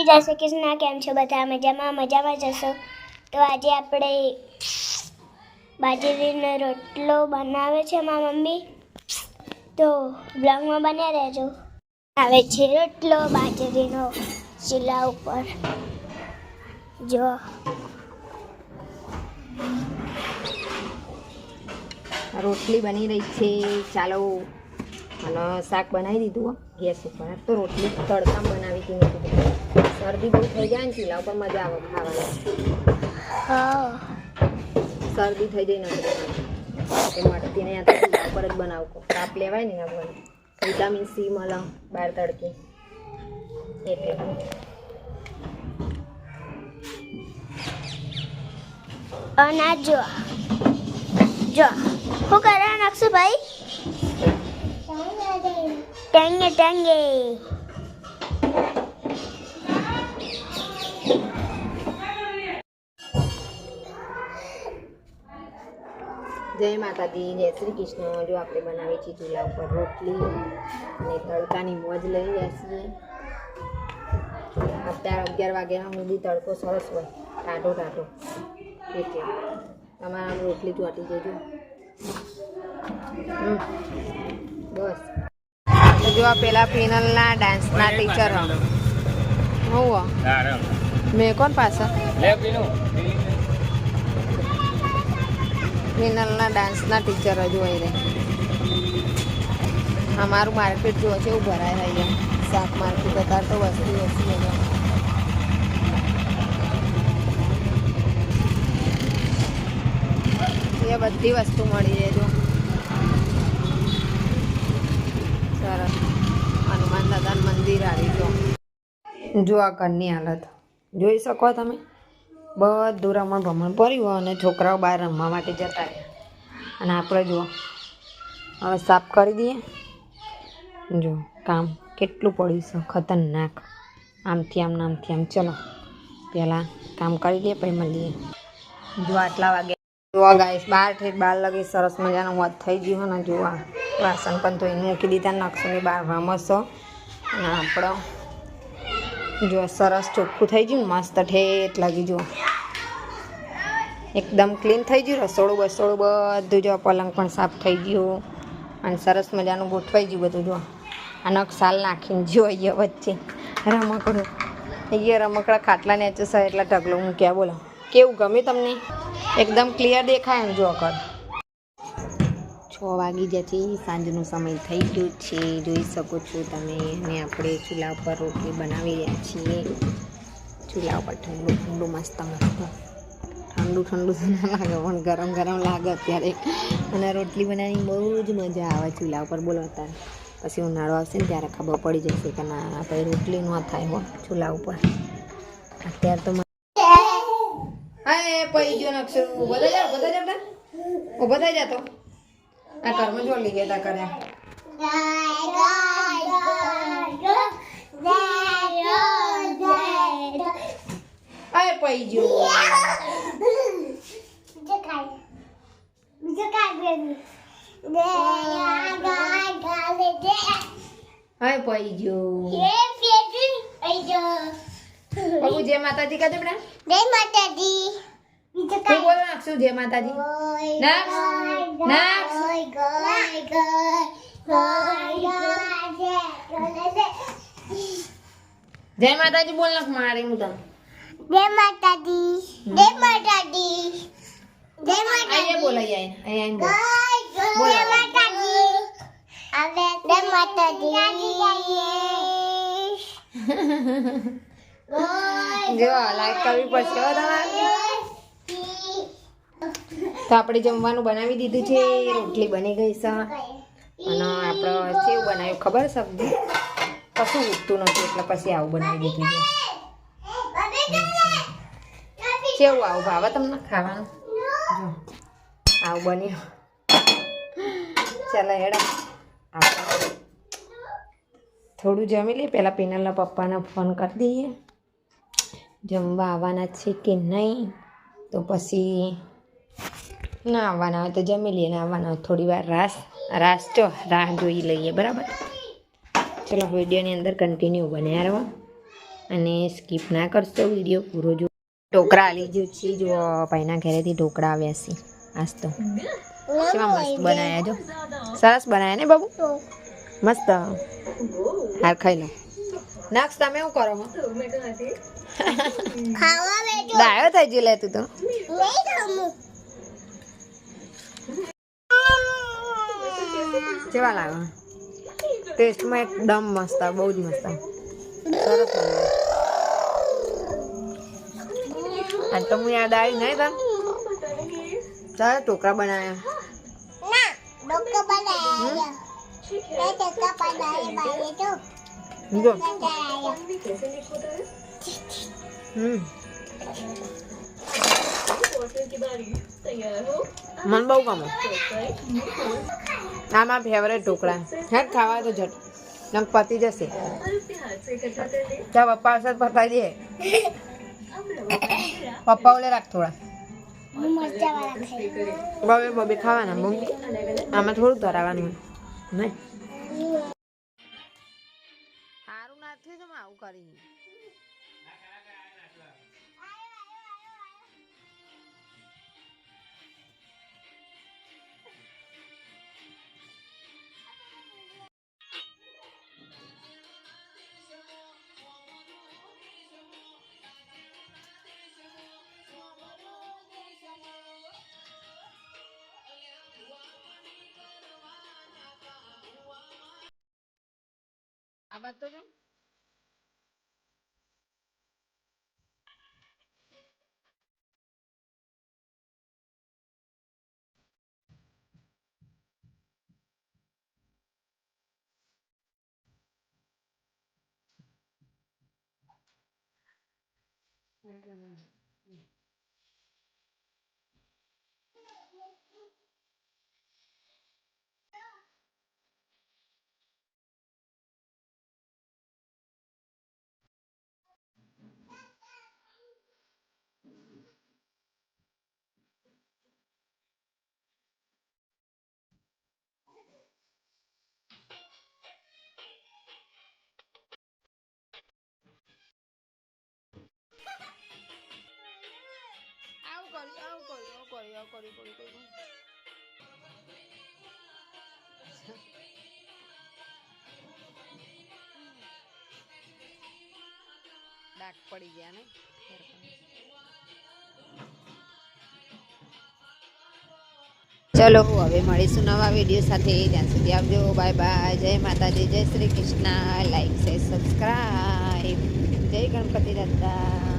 જય શ્રી કૃષ્ણ કેમ છો? બધા મજામાં? મજામાં જશો તો આજે આપણે બાજરીનો રોટલો બનાવે છે મારા મમ્મી. તો બ્લોગમાં બન્યા રહેજો. આવે છે રોટલો બાજરીનો ચૂલા ઉપર. જો. રોટલી બની રહી છે. ચાલો. અને શાક બનાવી દીધું ગેસ ઉપર. તો રોટલી તડકામાં બનાવી કીધું. શરદી બહુ થઈ જાય ને ચૂલા ઉપર મજા આવે ખાવાની હા શરદી થઈ જાય ને એ માટે ને તો ચૂલા ઉપર જ બનાવું તાપ લેવાય ને આપણે વિટામિન સી મળે બહાર તડકે એટલે અને આ જો જો શું કરવા નાખશું ભાઈ ટેંગે ટેંગે જય માતાજી જય શ્રી કૃષ્ણ. જો આપણે બનાવીએ છીએ ચૂલા ઉપર રોટલી અને તડકાની મોજ લઈ રહ્યા છીએ. અત્યારે અગિયાર વાગ્યા સુધી તડકો સરસ હોય. ટાઢો ટાઢો. એટલે તમારા રોટલી ચોટી જજો. બસ. તો જો આ પેલા ફિનલના ડાન્સના ટીચર હું. મેં કોણ પાછળ? ફિનલના ડાન્સના ટીચર હજુ હોય રહે અમારું માર્કેટ જો છે, એવું ભરાય અહીંયા. શાક માર્કેટ અત્યારે તો વસ્તી વસ્તી છે એ બધી વસ્તુ મળી રહે જો. સરસ. હનુમાન દાદાનું મંદિર આવી જો જો આ ઘરની હાલત. જોઈ શકો તમે? બધું રમણ ભમણ પડ્યું અને છોકરાઓ બહાર રમવા માટે જતા રહ્યા. અને આપણે જુઓ, હવે સાફ કરી દઈએ. જો, કામ કેટલું પડ્યું છે, ખતરનાક. આમથી આમ નામથી આમ. ચલો, પહેલાં કામ કરી લઈએ, પછી મળીએ. જો, આટલા વાગે. જોવા ગાઈશ બાર ઠેઠ બાર લગી સરસ મજાનો વાત થઈ ગયો ને જોવા વાસણ પણ તો એને મૂકી દીધા નકશોની બહાર રમશો. અને આપણો જો સરસ ચોખ્ખું થઈ ગયું મસ્ત ઠેઠ લાગી જુઓ. એકદમ ક્લીન થઈ ગયું, રસોડું બસોડું બધું જો પલંગ પણ સાફ થઈ ગયું. અને સરસ મજાનું ગોઠવાઈ ગયું બધું જો. આ નકશાલ નાખીને જો અહીંયા વચ્ચે. રમકડું. અહીંયા રમકડા ખાટલા નેચે છે એટલા ઢગલો મૂક્યા, બોલો. કેવું ગમે તમને? એકદમ ક્લિયર દેખાય ને જો કર છ વાગી જતી, સાંજનો સમય થઈ ગયો છે. જોઈ શકો છો તમે અને આપણે ચૂલા ઉપર રોટલી બનાવી રહ્યા છીએ. ચૂલા ઉપર ઠંડુ ઠંડુ, મસ્ત મસ્ત. ઠંડુ ઠંડુ તો ના લાગે, પણ ગરમ ગરમ લાગે અત્યારે. અને રોટલી બનાવવાની બહુ જ મજા આવે ચૂલા ઉપર બોલો અત્યારે પછી ઉનાળો આવશે ને ત્યારે ખબર પડી જશે કે ના આપણે રોટલી ન થાય હો ચૂલા ઉપર. અત્યારે તો હા પડી ગયો નકશો. બધા જા બધા જા, ઊભા થઈ જતો આ કર્મ જો લઈ ગયા કર્યા અરે પૈ ગયો. હા પડી ગયો. બાબુ જય માતાજી કહે બેટા તું બોલ નાખશું જય માતાજી? નાખ. નાખ. જય માતાજી બોલ નાખ મારી હું તને. જય માતાજી. જય માતાજી. જય અહીંયા બોલાઈ જાય અહીંયા આવીને બોલ જો લાઈક કરવી પડશે તમારે. તો આપણે જમવાનું બનાવી દીધું છે. રોટલી બની ગઈ છે. અને આપણે કેવું બનાવ્યું, ખબર સબ્જી કશું ઉગતું નથી, એટલે પછી આવું બનાવી દીધું છે. કેવું આવું ભાવે તમને ખાવાનું? જો, આવું બન્યું. ચાલો હેડા. આપણે થોડું જમી લઈએ. પહેલાં પિનલના પપ્પાને ફોન કરી દઈએ. જમવા આવવાના છે કે નહીં? તો પછી ના આવવાના હોય તો જમી લઈએ ના આવવાના હોય થોડી વાર રાસ રાસ જો રાહ જોઈ લઈએ બરાબર? ચલો વિડીયોની અંદર કન્ટિન્યુ બન્યા રહો અને સ્કીપ ના કરશો વીડિયો પૂરો જો. ઢોકળા આવી જ છે જો ભાઈના ઘરેથી ઢોકળા આવ્યા છે આજ તો. કેવા મસ્ત બનાવ્યા જો. સરસ બનાવ્યા ને બાબુ? મસ્ત. હાર ખાઈ લો. નાક્ષ તમે શું કરો ખાવા બેઠો. ડાયો થઈ ગયો લે તું તો નહીં ખામું કેવા લાગે ટેસ્ટમાં એકદમ મસ્ત આવે, બહુ જ મસ્ત આવે. સરસ બન્યું. આજ તો હું યાદ આવી નહીં તને તારે ઢોકળા બનાવ્યા ના ડોક્ટર બનાયા મેં ડોક્ટર બનાયા બારે તો જો બનાયા હમ મને બહુ ગમે. આ મારા ફેવરેટ ઢોકળા. હે ખાવા તો જટ. નંગ પતી જશે. ત્યાં પપ્પા તો પતાવી દે. પપ્પા ઓલે રાખ થોડા. બબે બબે ખાવાના મમ્મી આમાં થોડું ધરાવાનું નહીં. સારું ના તમે આવું કરી આ વાત કર્યું આવું કર્યું આવું કર્યું કર્યું કર્યું ડાક પડી ગયા ને ચલો હવે મળીશું નવા વીડિયો સાથે ત્યાં સુધી આવજો બાય બાય જય માતાજી જય શ્રી કૃષ્ણ લાઈક છે સબસ્ક્રાઈબ જય ગણપતિ દાદા